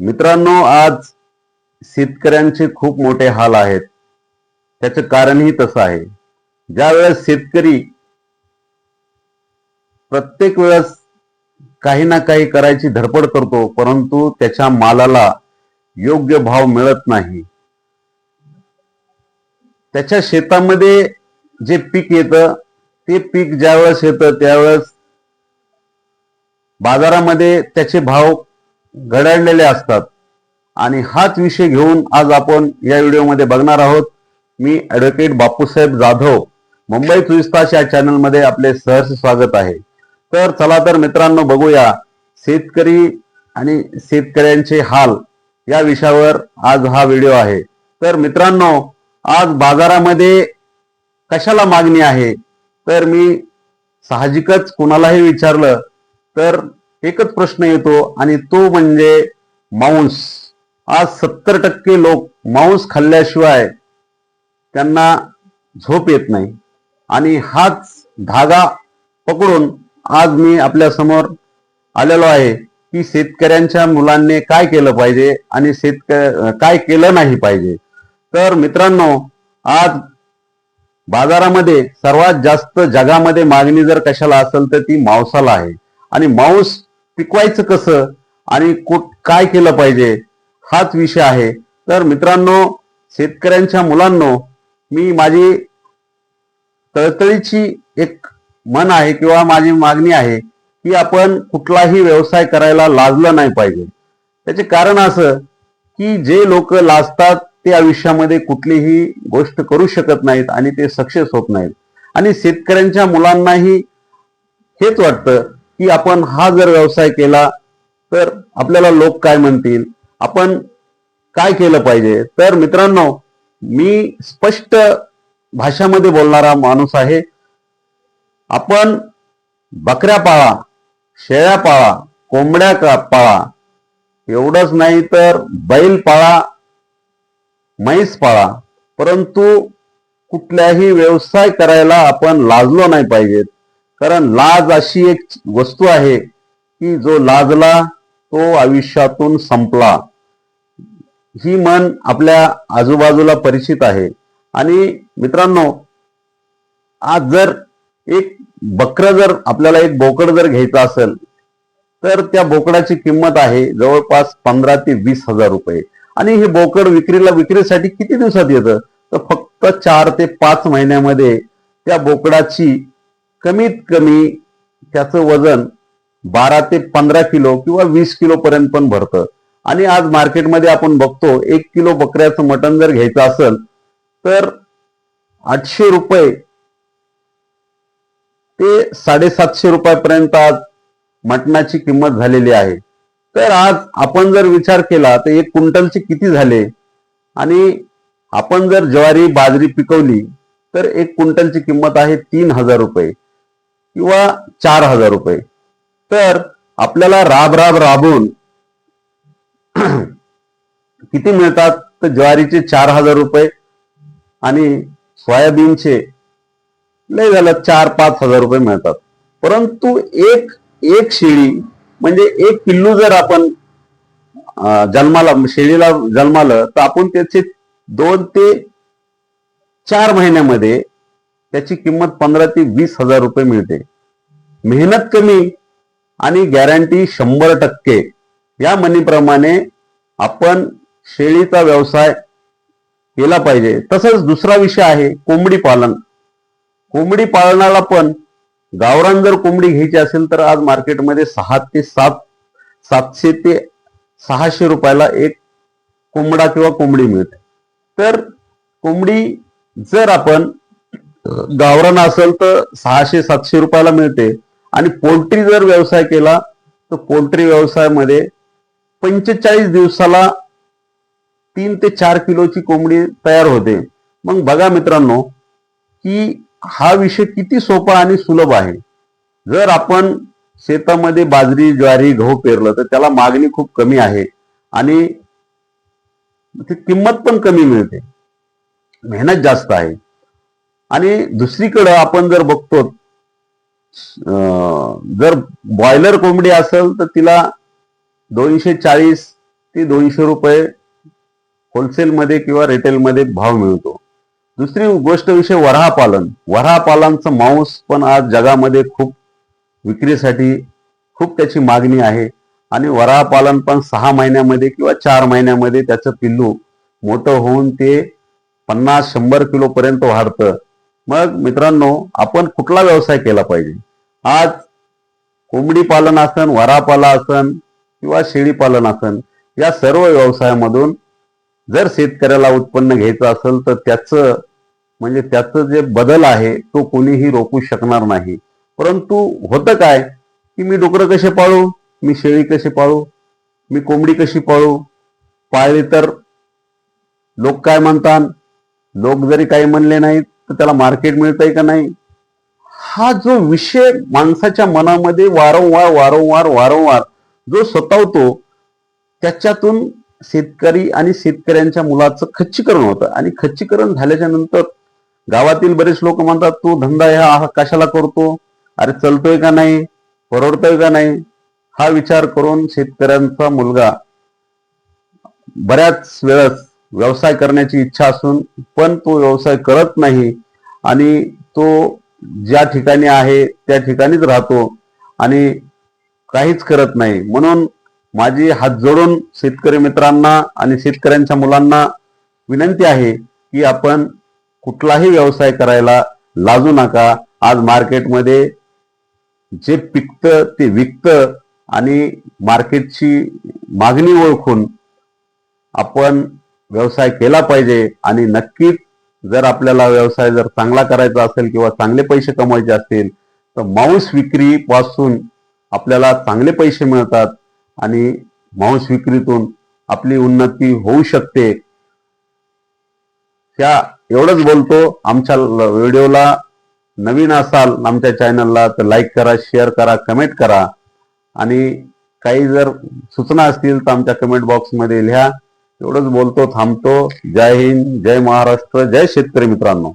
मित्रांनो आज शेतकऱ्यांचे खूप मोठे हाल आहेत. त्याचं कारणही तसं आहे. ज्या वेळेस शेतकरी प्रत्येक वेळेस काही ना काही करायची धडपड करतो परंतु त्याच्या मालाला योग्य भाव मिळत नाही. त्याच्या शेतामध्ये जे पीक येतं ते पीक ज्यावेळेस येतं त्यावेळेस बाजारामध्ये त्याचे भाव घडाळलेले असतात. आणि हाच विषय घेऊन आज आपण या व्हिडिओमध्ये बघणार आहोत. मी ॲडव्होकेट बापूसाहेब जाधव मुंबई चोवीस तास या चॅनलमध्ये आपले सहर्ष स्वागत आहे. तर चला तर मित्रांनो बघूया शेतकरी आणि शेतकऱ्यांचे हाल या विषयावर आज हा व्हिडिओ आहे. तर मित्रांनो आज बाजारामध्ये कशाला मागणी आहे? तर मी साहजिकच कुणालाही विचारलं तर एकच प्रश्न येतो आणि तो म्हणजे मांस. आज सत्तर टक्के लोक मांस खाल्ल्याशिवाय त्यांना झोप येत नाही. आणि हाच धागा पकडून आज मी आपल्यासमोर आलेलो आहे की शेतकऱ्यांच्या मुलांनी काय केलं पाहिजे आणि शेतक काय केलं नाही पाहिजे. तर मित्रांनो आज बाजारामध्ये सर्वात जास्त जगामध्ये मागणी जर कशाला असेल तर ती मांसाला आहे. आणि मांस पिकवायचं कसं आणि कुठ काय केलं पाहिजे हाच विषय आहे. तर मित्रांनो शेतकऱ्यांच्या मुलांनो मी माझी तळतळीची एक मन आहे किंवा माझी मागणी आहे की आपण कुठलाही व्यवसाय करायला लाजलं नाही पाहिजे. त्याचे कारण असं की जे लोक लाजतात ते आयुष्यामध्ये कुठलीही गोष्ट करू शकत नाहीत आणि ते सक्सेस होत नाहीत. आणि शेतकऱ्यांच्या मुलांनाही हेच वाटतं की आपण हा जर व्यवसाय केला तर आपल्याला लोक काय म्हणतील? आपण काय केलं पाहिजे? तर मित्रांनो मी स्पष्ट भाषामध्ये बोलणारा माणूस आहे. आपण बकऱ्या पाळा शेळ्या पाळा कोंबड्या का पाळा एवढंच नाही तर बैल पाळा म्हैस पाळा परंतु कुठल्याही व्यवसाय करायला आपण लाजलो नाही पाहिजेत. कारण लाज अशी एक वस्तू आहे की जो लाजला तो आयुष्यातून संपला. ही मन आपल्या आजूबाजूला परिचित आहे. आणि मित्रांनो आज जर एक बकर जर आपल्याला एक बोकड जर घ्यायचं असेल तर त्या बोकडाची किंमत आहे जवळपास पंधरा ते वीस हजार रुपये. आणि हे बोकड विक्रीला विक्रीसाठी किती दिवसात येतं? तर फक्त चार ते पाच महिन्यामध्ये त्या बोकडाची कमीत कमी त्याचं वजन बारा ते पंधरा किलो किंवा वीस किलो पर्यंत पण भरतं. आणि आज मार्केटमध्ये आपण बघतो एक किलो बकऱ्याचं मटण जर घ्यायचं असेल तर आठशे रुपये ते साडेसातशे रुपयापर्यंत आज मटणाची किंमत झालेली आहे. तर आज आपण जर विचार केला तर एक क्विंटलचे किती झाले? आणि आपण जर ज्वारी बाजरी पिकवली तर एक क्विंटलची किंमत आहे तीन हजार रुपये. किंवा चार हजार रुपये. तर आपल्याला राब राब राबून किती मिळतात? तर ज्वारीचे चार हजार रुपये आणि सोयाबीनचे लय झालं चार पाच हजार रुपये मिळतात. परंतु एक एक शेळी म्हणजे एक पिल्लू जर आपण जन्माला शेळीला जन्मालं तर आपण त्याचे दोन ते चार महिन्यामध्ये त्याची किंमत पंधरा ते वीस हजार रुपये मिळते. मेहनत कमी आणि गॅरंटी शंभर टक्के. या म्हणीप्रमाणे आपण शेळीचा व्यवसाय केला पाहिजे. तसंच दुसरा विषय आहे कोंबडी पालन. कोंबडी पालनाला पण गावरान जर कोंबडी घ्यायची असेल तर आज मार्केटमध्ये सहा ते सात सातशे ते सहाशे रुपयाला एक कोंबडा किंवा कोंबडी मिळते. तर कोंबडी जर आपण गावरान असेल तर सहाशे सातशे रुपयाला मिळते. आणि पोल्ट्री जर व्यवसाय केला तर पोल्ट्री व्यवसायामध्ये पंचेचाळीस दिवसाला तीन ते चार किलोची कोंबडी तयार होते. मग बघा मित्रांनो की हा विषय किती सोपा आणि सुलभ आहे. जर आपण शेतामध्ये बाजरी ज्वारी गहू पेरलं तर त्याला मागणी खूप कमी आहे. आणि ती किंमत पण कमी मिळते. मेहनत जास्त आहे. आणि दुसरीकडं आपण जर बघतो जर बॉयलर कोंबडी असेल तर तिला दोनशे चाळीस ते दोनशे रुपये होलसेलमध्ये किंवा रिटेलमध्ये भाव मिळतो. दुसरी गोष्ट विषय वऱ्हा पालन पालनचं मांस पण आज जगामध्ये खूप विक्रीसाठी खूप त्याची मागणी आहे. आणि वराह पालन पण सहा महिन्यामध्ये किंवा चार महिन्यामध्ये त्याचं पिल्लू मोठं होऊन ते पन्नास शंभर किलोपर्यंत वाढतं. मग मित्रांनो आपण कुठला व्यवसाय केला पाहिजे? आज कोंबडी पालन असन वरापाला असन किंवा शेळी पालन असन या सर्व व्यवसायामधून जर शेतकऱ्याला उत्पन्न घ्यायचं असेल तर त्याचं म्हणजे त्याचं जे बदल आहे तो कोणीही रोखू शकणार नाही. परंतु होतं काय की मी डुकरं कसे पाळू? मी शेळी कशी पाळू? मी कोंबडी कशी पाळू? पाळली तर लोक काय म्हणतात? लोक जरी काही म्हणले नाहीत तर त्याला मार्केट मिळतंय का नाही? हा जो विषय माणसाच्या मनामध्ये वारंवार वारंवार वारंवार जो सतावतो त्याच्यातून शेतकरी आणि शेतकऱ्यांच्या मुलाचं खच्चीकरण होतं. आणि खच्चीकरण झाल्याच्यानंतर गावातील बरेच लोक म्हणतात तू धंदा ह्या कशाला करतो? अरे चलतोय का नाही? परवडतोय का नाही? हा विचार करून शेतकऱ्यांचा मुलगा बऱ्याच वेळेस व्यवसाय करण्याची इच्छा असून पण तो व्यवसाय करत नाही आणि तो ज्या ठिकाणी आहे त्या ठिकाणीच राहतो आणि काहीच करत नाही. म्हणून माझी हात जोडून शेतकरी मित्रांना आणि शेतकऱ्यांच्या मुलांना विनंती आहे की आपण कुठलाही व्यवसाय करायला लाजू नका. आज मार्केटमध्ये जे पिकतं ते विकतं आणि मार्केटची मागणी ओळखून आपण व्यवसाय केला पाहिजे आणि नक्कीच जर आपल्याला व्यवसाय जर चांगला करायचा असेल किंवा चांगले पैसे कमवायचे असतील तर मांस विक्री पासून आपल्याला चांगले पैसे मिळतात आणि मांस विक्रीतून आपली उन्नती होऊ शकते. त्या एवढंच बोलतो. आमच्या व्हिडिओला नवीन असाल आमच्या चॅनलला तर लाईक करा शेअर करा कमेंट करा. आणि काही जर सूचना असतील तर आमच्या कमेंट बॉक्समध्ये लिहा. एवढंच बोलतो थांबतो. जय हिंद जय महाराष्ट्र जय शेतकरी मित्रांनो.